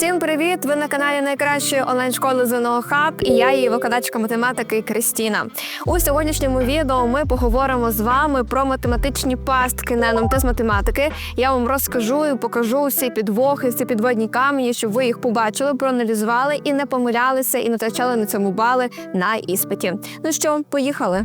Усім привіт! Ви на каналі найкращої онлайн-школи ЗНО Хаб і я її викладачка математики Кристіна. У сьогоднішньому відео ми поговоримо з вами про математичні пастки на НМТ з математики. Я вам розкажу і покажу всі підвохи, всі підводні камені, щоб ви їх побачили, проаналізували і не помилялися, і не втрачали на цьому бали на іспиті. Ну що, поїхали?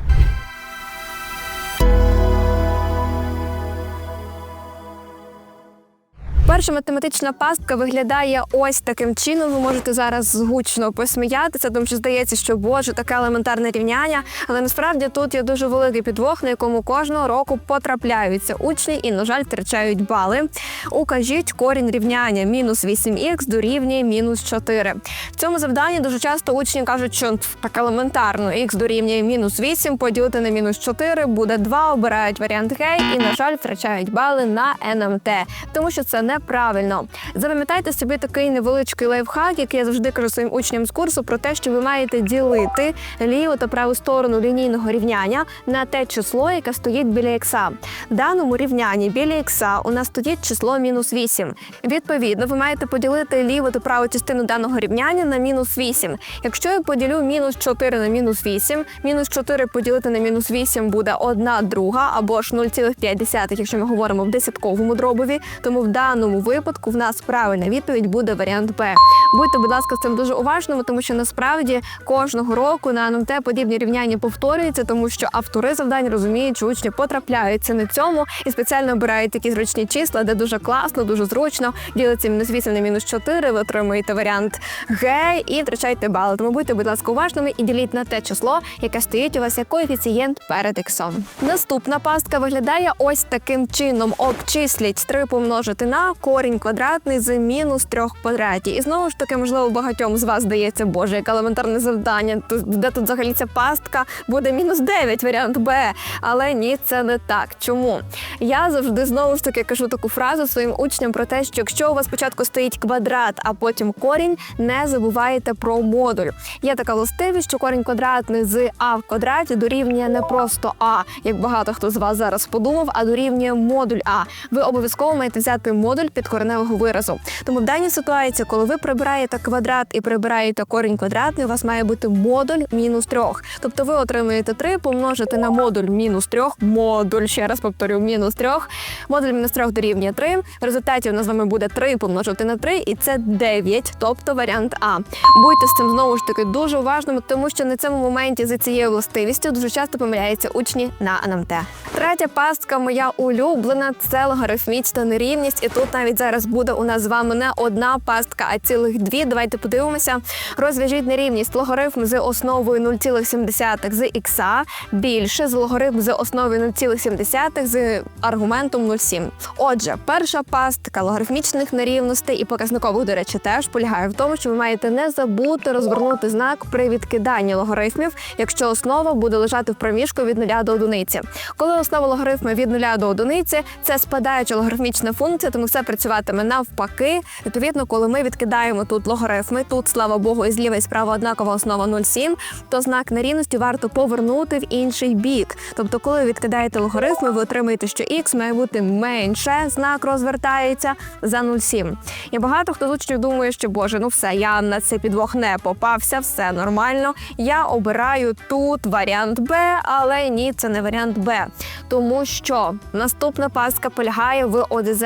Перша математична пастка виглядає ось таким чином. Ви можете зараз гучно посміятися, тому що здається, що боже, таке елементарне рівняння. Але насправді тут є дуже великий підвох, на якому кожного року потрапляються учні і, на жаль, втрачають бали. Укажіть корінь рівняння мінус 8х дорівнює мінус 4. В цьому завданні дуже часто учні кажуть, що так елементарно х дорівнює мінус 8, поділити на мінус 4, буде 2, обирають варіант Г і, на жаль, втрачають бали на НМТ, тому що це неправильно. Запам'ятайте собі такий невеличкий лайфхак, який я завжди кажу своїм учням з курсу, про те, що ви маєте ділити ліву та праву сторону лінійного рівняння на те число, яке стоїть біля ікса. В даному рівнянні біля ікса у нас стоїть число мінус 8. Відповідно, ви маєте поділити ліву та праву частину даного рівняння на мінус 8. Якщо я поділю мінус 4 на мінус 8, мінус 4 поділити на мінус 8 буде 1 друга або ж 0,5, якщо ми говоримо в десятковому дробові, тому в даному випадку в нас правильна відповідь буде варіант Б. Будьте, будь ласка, з цим дуже уважними, тому що насправді кожного року на НМТ подібні рівняння повторюються, тому що автори завдань розуміють, що учні потрапляються на цьому і спеціально обирають такі зручні числа, де дуже класно, дуже зручно ділиться мінус 8 на мінус 4, ви отримуєте варіант Г і втрачаєте бали. Тому будьте, будь ласка, уважними і діліть на те число, яке стоїть у вас як коефіцієнт перед іксом. Наступна пастка виглядає ось таким чином: обчисліть 3 помножити на корінь квадратний з мінус 3 квадраті. І знову ж таки, можливо, багатьом з вас здається, боже, яке елементарне завдання. Де тут взагалі ця пастка буде мінус 9, варіант Б. Але ні, це не так. Чому? Я завжди знову ж таки кажу таку фразу своїм учням про те, що якщо у вас спочатку стоїть квадрат, а потім корінь, не забувайте про модуль. Є така властивість, що корінь квадратний з а в квадраті дорівнює не просто а, як багато хто з вас зараз подумав, а дорівнює модуль А. Ви обов'язково маєте взяти модуль під кореневого виразу. Тому в даній ситуації, коли ви прибираєте квадрат і прибираєте корінь квадратний, у вас має бути модуль мінус трьох. Тобто ви отримуєте 3, помножите на модуль мінус трьох, модуль, ще раз повторю, мінус трьох. Модуль мінус трьох дорівнює 3. В результаті у нас з вами буде 3 помножити на 3, і це 9, тобто варіант А. Будьте з цим знову ж таки дуже уважними, тому що на цьому моменті за цією властивістю дуже часто помиляються учні на НМТ. Третя пастка моя улюблена це логарифмічна нерівність, і тут навіть зараз буде у нас з вами не одна пастка, а цілих дві. Давайте подивимося. Розв'яжіть нерівність логарифм з основою 0,7 з ікса більше з логарифм з основою 0,7 з аргументом 0,7. Отже, перша пастка логарифмічних нерівностей і показникових, до речі, теж полягає в тому, що ви маєте не забути розвернути знак при відкиданні логарифмів, якщо основа буде лежати в проміжку від 0 до одиниці. Коли основа логарифму від 0 до одиниці, це спадаюча логарифмічна функція, тому все працюватиме навпаки. Відповідно, коли ми відкидаємо тут логарифми, тут слава Богу, і зліва і справа однакова основа 0,7, то знак нерівності варто повернути в інший бік. Тобто, коли ви відкидаєте логарифми, ви отримаєте, що х має бути менше, знак розвертається за 0,7. І багато хто з учнів думає, що боже, ну все, я на цей підвох не попався, все нормально. Я обираю тут варіант Б, але ні, це не варіант Б. Тому що наступна пастка полягає в ОДЗ.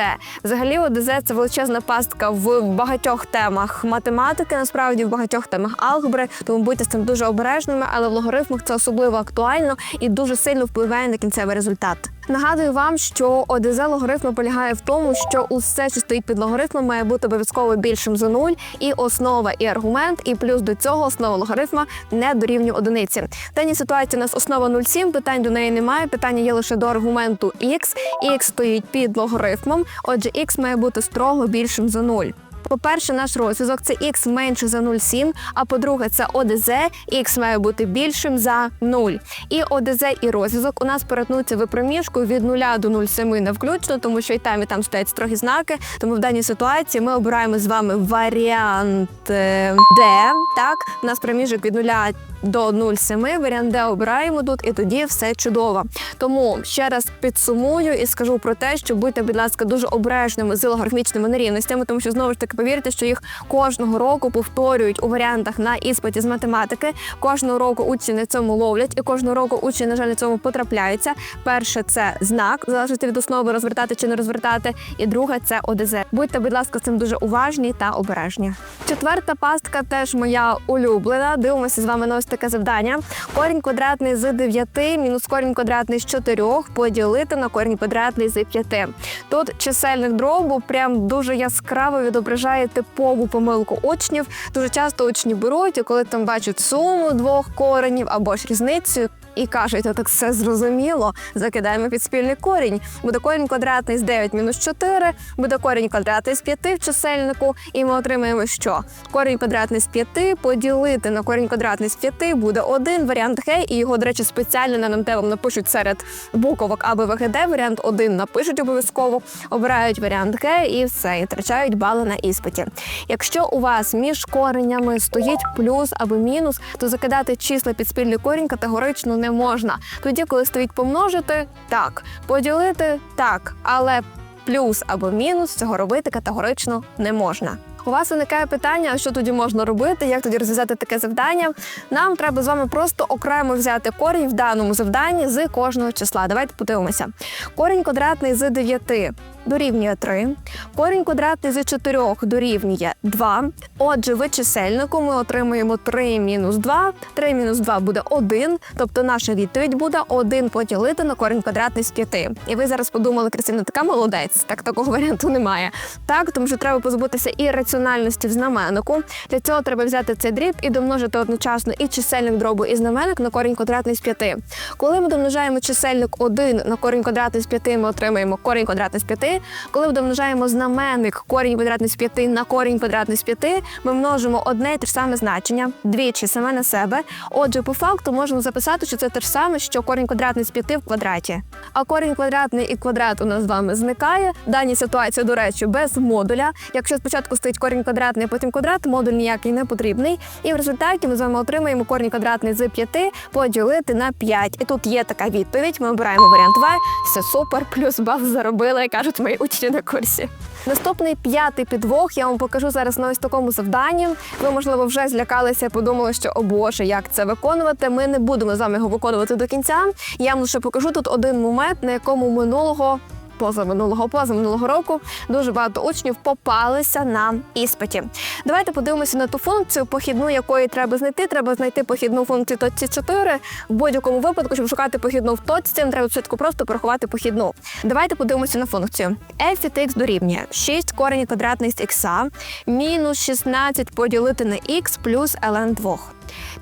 Взагалі, ОДЗ це величезна пастка в багатьох темах математики, насправді в багатьох темах алгебри, тому будьте з цим дуже обережними, але в логарифмах це особливо актуально і дуже сильно впливає на кінцевий результат. Нагадую вам, що ОДЗ логарифму полягає в тому, що усе, що стоїть під логарифмом, має бути обов'язково більшим за нуль, і основа, і аргумент, і плюс до цього основа логарифма не дорівнює одиниці. В даній ситуації у нас основа 0,7, питань до неї немає. Питання є лише до аргументу x. x стоїть під логарифмом, отже, x має бути строго більшим за 0. По-перше, наш розв'язок це x менше за 0,7, а по-друге, це ОДЗ, x має бути більшим за 0. І ОДЗ і розв'язок у нас перетнуться в проміжку від 0 до 0,7 не включно, тому що і там, і там стоять строгі знаки. Тому в даній ситуації ми обираємо з вами варіант е, D. Так, у нас проміжок від 0 до 0,7, варіант Д обираємо тут, і тоді все чудово. Тому ще раз підсумую і скажу про те, що будьте, будь ласка, дуже обережними з логарифмічними нерівностями, тому що знову ж таки Повірте, що їх кожного року повторюють у варіантах на іспиті з математики. Кожного року учні на цьому ловлять, і кожного року учні, на жаль, на цьому потрапляються. Перше це знак, залежить від основи розвертати чи не розвертати. І друге це ОДЗ. Будьте, будь ласка, з цим дуже уважні та обережні. Четверта пастка теж моя улюблена. Дивимося з вами на ось таке завдання. Корінь квадратний з 9 мінус корінь квадратний з 4 поділити на корінь квадратний з 5. Тут чисельник дробу прям дуже яскраво відображає типову помилку учнів. Дуже часто учні беруть, і коли там бачать суму двох коренів або ж різницю. І кажуть, «О, так все зрозуміло. Закидаємо під спільний корінь. Буде корінь квадратний з 9 мінус 4, буде корінь квадратний з 5 в чисельнику, і ми отримаємо що? Корінь квадратний з 5 поділити на корінь квадратний з 5 буде один варіант Г, і його, до речі, спеціально на НМТ вам напишуть серед буковок А, Б, В, Г, Д. Варіант 1 напишуть обов'язково, обирають варіант Г і все, і втрачають бали на іспиті. Якщо у вас між коренями стоїть плюс або мінус, то закидати числа під спільний корінь категорично не можна. Тоді, коли стоїть помножити, так, поділити так, але плюс або мінус цього робити категорично не можна. У вас виникає питання, що тоді можна робити, як тоді розв'язати таке завдання. Нам треба з вами просто окремо взяти корінь в даному завданні з кожного числа. Давайте подивимося. Корінь квадратний з 9 дорівнює 3, корінь квадратний з 4 дорівнює 2. Отже, в чисельнику ми отримуємо 3 мінус 2. 3 мінус 2 буде 1, тобто наша відповідь буде 1 поділити на корінь квадратний з 5. І ви зараз подумали, Кристина, така молодець. Так такого варіанту немає. Так, тому що треба позбутися і раціональності в знаменнику. Для цього треба взяти цей дріб і домножити одночасно і чисельник дробу, і знаменник на корінь квадратний з 5. Коли ми домножаємо чисельник 1 на корінь квадратний з 5, ми отримаємо корінь квадратний з 5. Коли домножаємо знаменник корінь квадратний з 5 на корінь квадратний з 5, ми множимо одне і те ж саме значення, двічі саме на себе. Отже, по факту можемо записати, що це те ж саме, що корінь квадратний з 5 в квадраті. А корінь квадратний і квадрат у нас з вами зникає. В даній ситуації, до речі, без модуля. Якщо спочатку стоїть корінь квадратний, а потім квадрат, модуль ніякий не потрібний. І в результаті ми з вами отримаємо корінь квадратний з 5 поділити на 5. І тут є така відповідь. Ми обираємо варіант В. Все супер, плюс бал заробили, як кажуть мої учні на курсі. Наступний п'ятий підвох я вам покажу зараз на ось такому завданні. Ви, можливо, вже злякалися, подумали, що о Боже, як це виконувати. Ми не будемо з вами його виконувати до кінця. Я вам лише покажу тут один момент, на якому минулого. Позаминулого позаминулого року дуже багато учнів попалися на іспиті. Давайте подивимося на ту функцію, похідну якої треба знайти. Треба знайти похідну функцію точці 4. В будь-якому випадку, щоб шукати похідну в точці, треба спочатку просто порахувати похідну. Давайте подивимося на функцію. f від x дорівнює 6 корень квадратний з х мінус 16 поділити на х плюс ln 2.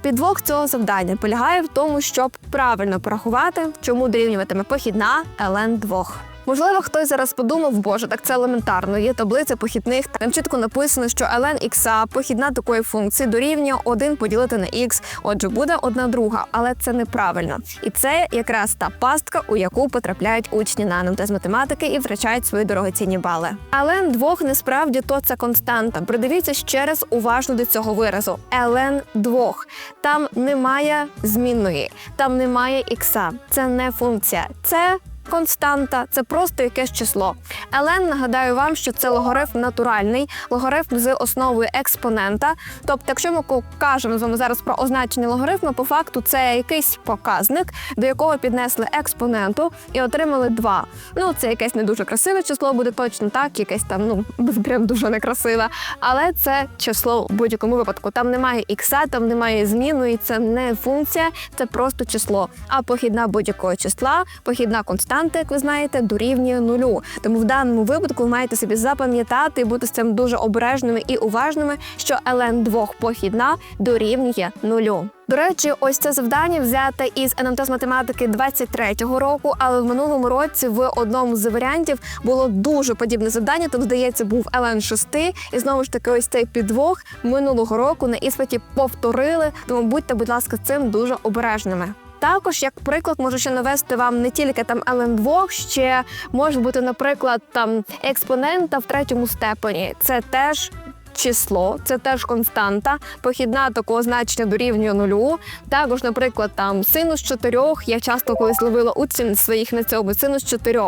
Підвох цього завдання полягає в тому, щоб правильно порахувати, чому дорівнюватиме похідна ln 2. Можливо, хтось зараз подумав, боже, так це елементарно. Є таблиця похідних. Там чітко написано, що ln х похідна такої функції дорівнює 1 поділити на х. Отже, буде одна друга, але це неправильно. І це якраз та пастка, у яку потрапляють учні на НМТ з математики і втрачають свої дорогоцінні бали. ln 2 не справді то це константа. Придивіться ще раз уважно до цього виразу. ln 2. Там немає змінної, там немає ікса. Це не функція. Це константа, це просто якесь число. ln, нагадаю вам, що це логарифм натуральний, логарифм з основою експонента. Тобто, якщо ми кажемо з вами зараз про означення логарифму, по факту це якийсь показник, до якого піднесли експоненту і отримали 2. Ну, це якесь не дуже красиве число, буде точно так, якесь там, ну прям дуже некрасиве. Але це число в будь-якому випадку. Там немає ікса, там немає зміни, це не функція, це просто число. А похідна будь-якого числа, похідна константа константа, як ви знаєте, дорівнює нулю. Тому в даному випадку ви маєте собі запам'ятати і бути з цим дуже обережними і уважними, що ln двох похідна дорівнює нулю. До речі, ось це завдання взяте із НМТ з математики 23-го року, але в минулому році в одному з варіантів було дуже подібне завдання. Там, здається, був ln 6 і знову ж таки, ось цей підвох минулого року на іспиті повторили. Тому будьте, будь ласка, цим дуже обережними. Також, як приклад, можу ще навести вам не тільки там ln 2 ще може бути, наприклад, там експонента в третьому степені. Це теж число, це теж константа, похідна такого значення дорівнює нулю. Також, наприклад, там синус 4, я часто колись ловила учнів своїх на цьому синус 4.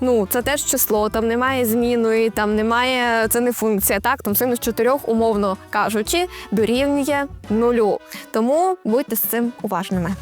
Ну, це теж число, там немає зміної, там немає, це не функція, так? Там синус 4, умовно кажучи, дорівнює нулю. Тому будьте з цим уважними.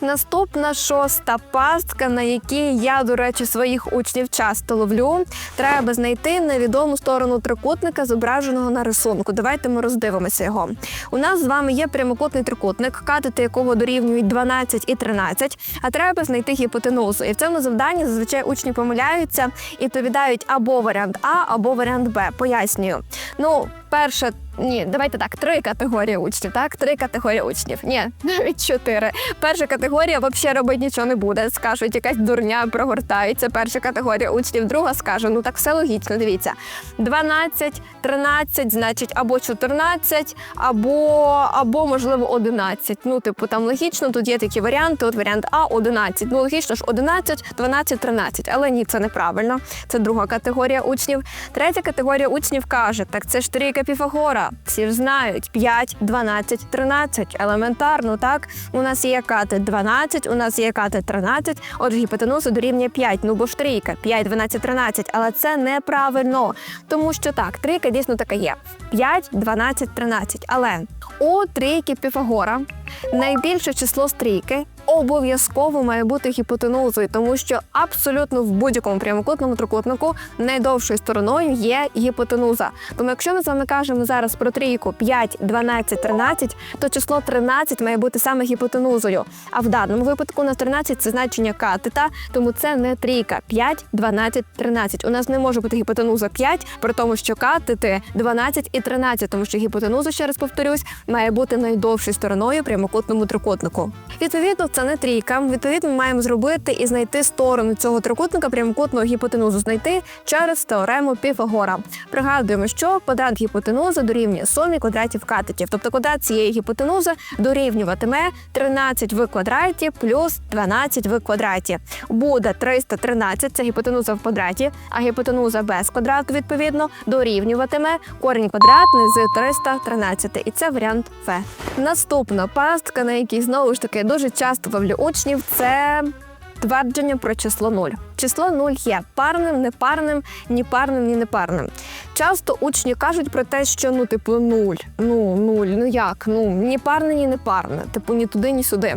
Наступна шоста пастка, на якій я, до речі, своїх учнів часто ловлю. Треба знайти невідому сторону трикутника, зображеного на рисунку. Давайте ми роздивимося його. У нас з вами є прямокутний трикутник, катети якого дорівнюють 12 і 13, а треба знайти гіпотенузу. І в цьому завданні зазвичай учні помиляються і відповідають або варіант А, або варіант Б. Пояснюю. Ну, перше. Ні, давайте так, три категорії учнів. Так, три категорії учнів. Ні, навіть чотири. Перша категорія взагалі робити нічого не буде. Скажуть, якась дурня прогортається. Перша категорія учнів. Друга скаже, ну так все логічно. Дивіться, 12, 13, значить, або 14, або, або можливо 11. Ну, типу, там логічно, тут є такі варіанти. От варіант А 11. Ну, логічно ж 11, 12, 13. Але ні, це неправильно. Це друга категорія учнів. Третя категорія учнів каже: так це ж трійка Піфагора. Всі ж знають 5, 12, 13. Елементарно, так? У нас є катет 12, у нас є катет 13, отже, гіпотенуза дорівнює 5. Ну бо ж трійка, 5, 12, 13. Але це неправильно. Тому що так, трійка дійсно така є: 5, 12, 13. Але у трійки Піфагора найбільше число стрійки обов'язково має бути гіпотенузою, тому що абсолютно в будь-якому прямокутному трикутнику найдовшою стороною є гіпотенуза. Тому, якщо ми з вами кажемо зараз про трійку 5, 12, 13, то число 13 має бути саме гіпотенузою. А в даному випадку у нас 13 – це значення катета, тому це не трійка 5, 12, 13. У нас не може бути гіпотенуза 5, при тому, що катети 12 і 13, тому що гіпотенуза, ще раз повторюсь, має бути найдовшою стороною прямокутному трикутнику. Відповідно, це не трійка. Відповідно, ми маємо зробити і знайти сторону цього трикутника прямокутного гіпотенузу знайти через теорему Піфагора. Пригадуємо, що квадрат гіпотенузи дорівнює сумі квадратів катетів. Тобто квадрат цієї гіпотенузи дорівнюватиме 13 в квадраті плюс 12 в квадраті. Буде 313, це гіпотенуза в квадраті, а гіпотенуза без квадрату, відповідно, дорівнюватиме корінь квадратний з 313. І це варіант Ф. Наступна пастка, на якій знову ж таки дуже часто ловлю учнів, це твердження про число 0. Число 0 є парним, непарним, ні парним, ні непарним. Часто учні кажуть про те, що ну, типу, 0, ну 0, ну як? Ну ні парне, ні непарне, типу ні туди, ні сюди.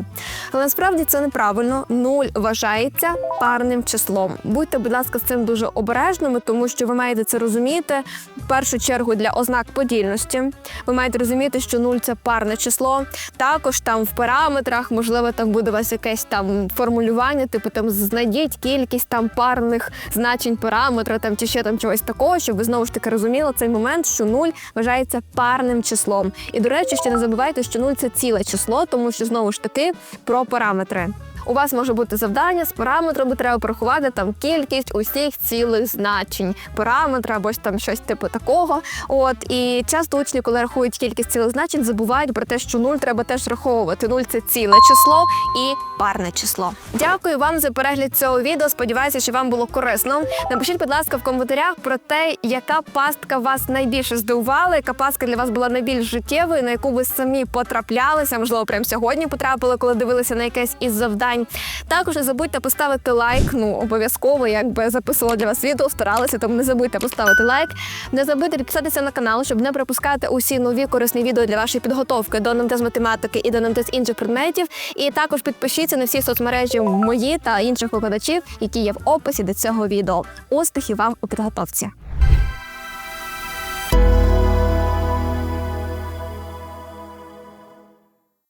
Але насправді це неправильно. 0 вважається парним числом. Будьте, будь ласка, з цим дуже обережними, тому що ви маєте це розуміти в першу чергу для ознак подільності. Ви маєте розуміти, що 0 – це парне число. Також там в параметрах, можливо, там буде у вас якесь там формулювання, типу там знайдіть кількість там парних значень параметра, там чи ще там чогось такого, щоб ви знову ж таки розуміли цей момент, що 0 вважається парним числом. І до речі, ще не забувайте, що 0 – це ціле число, тому що знову ж таки про параметри. У вас може бути завдання з параметрами, треба порахувати там кількість усіх цілих значень параметра або ж там щось типу такого. От і часто учні, коли рахують кількість цілих значень, забувають про те, що нуль треба теж раховувати. Нуль це ціле число і парне число. Дякую вам за перегляд цього відео. Сподіваюся, що вам було корисно. Напишіть, будь ласка, в коментарях про те, яка пастка вас найбільше здивувала, яка пастка для вас була найбільш життєвою, на яку ви самі потраплялися. Можливо, прямо сьогодні потрапили, коли дивилися на якесь із завдань. Також не забудьте поставити лайк. Ну обов'язково, якби записувала для вас відео, старалася, тому не забудьте поставити лайк. Не забудьте підписатися на канал, щоб не пропускати усі нові корисні відео для вашої підготовки до НМТ з математики і до НМТ з інших предметів. І також підпишіться на всі соцмережі мої та інших викладачів, які є в описі до цього відео. Успіхів вам у підготовці!